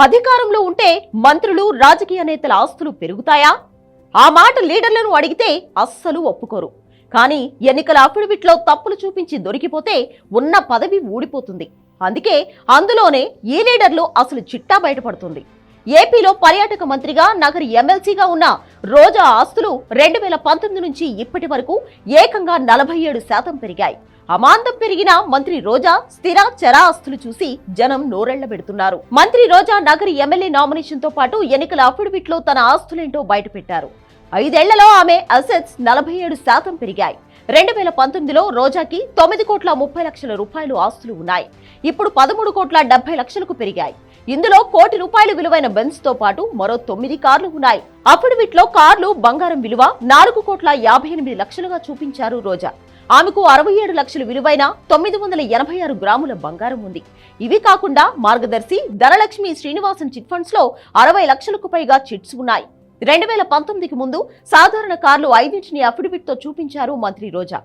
అధికారంలో ఉంటే మంత్రులు రాజకీయ నేతల ఆస్తులు పెరుగుతాయా? ఆ మాట లీడర్లను అడిగితే అస్సలు ఒప్పుకోరు. కానీ ఎన్నికల అఫిడవిట్లో తప్పులు చూపించి దొరికిపోతే ఉన్న పదవి ఊడిపోతుంది. అందుకే అందులోనే ఈ లీడర్లు అసలు చిట్టా బయటపడుతుంది? ఏపీలో పర్యాటక మంత్రిగా నగరి ఎమ్మెల్సీగా ఉన్న రోజా ఆస్తులు రెండు వేల పంతొమ్మిది నుంచి ఇప్పటి వరకు ఏకంగా నలభై ఏడు శాతం పెరిగాయి. అమాంతం పెరిగిన మంత్రి రోజా స్థిర చరా ఆస్తులు చూసి జనం నోరెళ్ళ పెడుతున్నారు. మంత్రి రోజా నగరి ఎమ్మెల్యే నామినేషన్తో పాటు ఎన్నికల అఫిడవిట్లో తన ఆస్తులేంటో బయటపెట్టారు. ఐదేళ్ళలో ఆమె అసెట్స్ నలభై ఏడు శాతం పెరిగాయి. రెండు వేల పంతొమ్మిదిలో రోజాకి తొమ్మిది కోట్ల ముప్పై లక్షల రూపాయలు ఆస్తులు ఉన్నాయి. ఇప్పుడు పదమూడు కోట్ల డెబ్బై లక్షలకు పెరిగాయి. ఇందులో కోటి రూపాయలు విలువైన బెన్స్తో పాటు మరో తొమ్మిది కార్లు ఉన్నాయి. అప్పుడు వీటిలో కార్లు బంగారం విలువ నాలుగు కోట్ల యాభై ఎనిమిది లక్షలుగా చూపించారు రోజా. ఆమెకు అరవై ఏడు లక్షలు విలువైన తొమ్మిది వందల ఎనభై ఆరు గ్రాముల బంగారం ఉంది. ఇవి కాకుండా మార్గదర్శి ధనలక్ష్మి శ్రీనివాసన్ చిట్ ఫండ్స్లో అరవై లక్షలకు పైగా చిట్స్ ఉన్నాయి. రెండు వేల పంతొమ్మిదికి ముందు సాధారణ కార్లు ఐదింటిని అఫిడవిట్తో చూపించారు మంత్రి రోజా.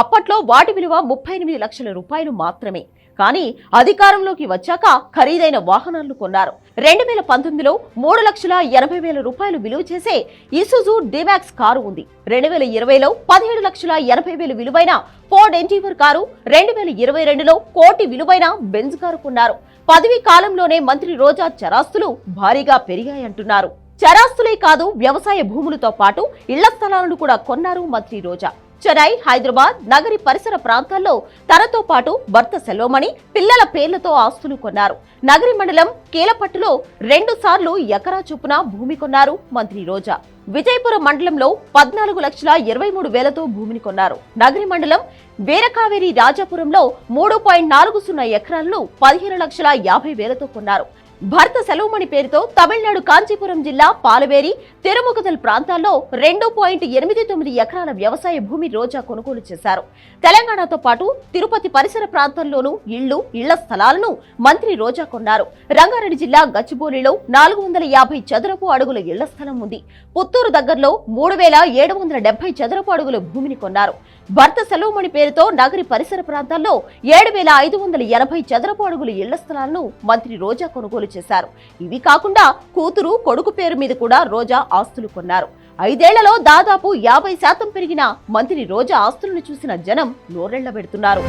అప్పట్లో వాటి విలువ ముప్పై ఎనిమిది లక్షల రూపాయలు మాత్రమే. కానీ అధికారంలోకి వచ్చాక ఖరీదైన వాహనాలను కొన్నారు. రెండు వేల పంతొమ్మిదిలో మూడు లక్షల ఎనభై వేల రూపాయలు విలువ చేసే ఇసుజు డిమాక్స్ కారు ఉంది. రెండు వేల ఇరవైలో పదిహేడు లక్షల ఎనభై వేలు విలువైన ఫోర్డ్ ఎంటీవర్ కారు రెండు వేల ఇరవై రెండులో కోటి విలువైన బెంజ్ కారు కొన్నారు. పదవీ కాలంలోనే మంత్రి రోజా చరాస్తులు భారీగా పెరిగాయంటున్నారు. చరాస్తులే కాదు వ్యవసాయ భూములతో పాటు ఇళ్ళ స్థలాలను కూడా కొన్నారు మంత్రి రోజా. చెన్నై హైదరాబాద్ నగరి పరిసర ప్రాంతాల్లో తనతో పాటు భర్త సెల్వమణి పిల్లల పేర్లతో ఆస్తులు కొన్నారు. నగరి మండలం కీలపట్టులో రెండు సార్లు ఎకరా చొప్పున భూమి కొన్నారు మంత్రి రోజా. విజయపురం మండలంలో పద్నాలుగు లక్షల ఇరవై మూడు వేలతో భూమిని కొన్నారు. నగరి మండలం వీరకావేరి రాజాపురంలో మూడు పాయింట్ నాలుగు సున్నా ఎకరాలను పదిహేను లక్షల యాభై వేలతో కొన్నారు. భర్త సెలవుమణి పేరుతో తమిళనాడు కాంచీపురం జిల్లా పాలవేరి తిరుముకదల్ ప్రాంతాల్లో రెండు పాయింట్ ఎనిమిది తొమ్మిది ఎకరాల వ్యవసాయ భూమి రోజా కొనుగోలు చేశారు. తెలంగాణతో పాటు తిరుపతి పరిసర ప్రాంతాల్లోనూ ఇళ్ళు ఇళ్ళ స్థలాలను మంత్రి రోజా కొన్నారు. రంగారెడ్డి జిల్లా గచ్చిబౌలిలో నాలుగు వందల యాభై చదరపు అడుగుల ఇళ్ళ స్థలం ఉంది. పుత్తూరు దగ్గరలో మూడు వేల ఏడు వందల డెబ్బై చదరపు అడుగుల భూమిని కొన్నారు. భర్త సెలవుమణి పేరుతో నగరి పరిసర ప్రాంతాల్లో ఏడు వేల ఐదు వందల ఎనభై చదరపు అడుగుల ఇళ్ళ స్థలాలను మంత్రి రోజా కొనుగోలు చేశారు. ఇవి కాకుండా కూతురు కొడుకు పేరు మీద కూడా రోజా ఆస్తులు కొన్నారు. ఐదేళ్ళలో దాదాపు యాభై శాతం పెరిగిన మంత్రి రోజా ఆస్తులను చూసిన జనం నోరెళ్ళబెడుతున్నారు.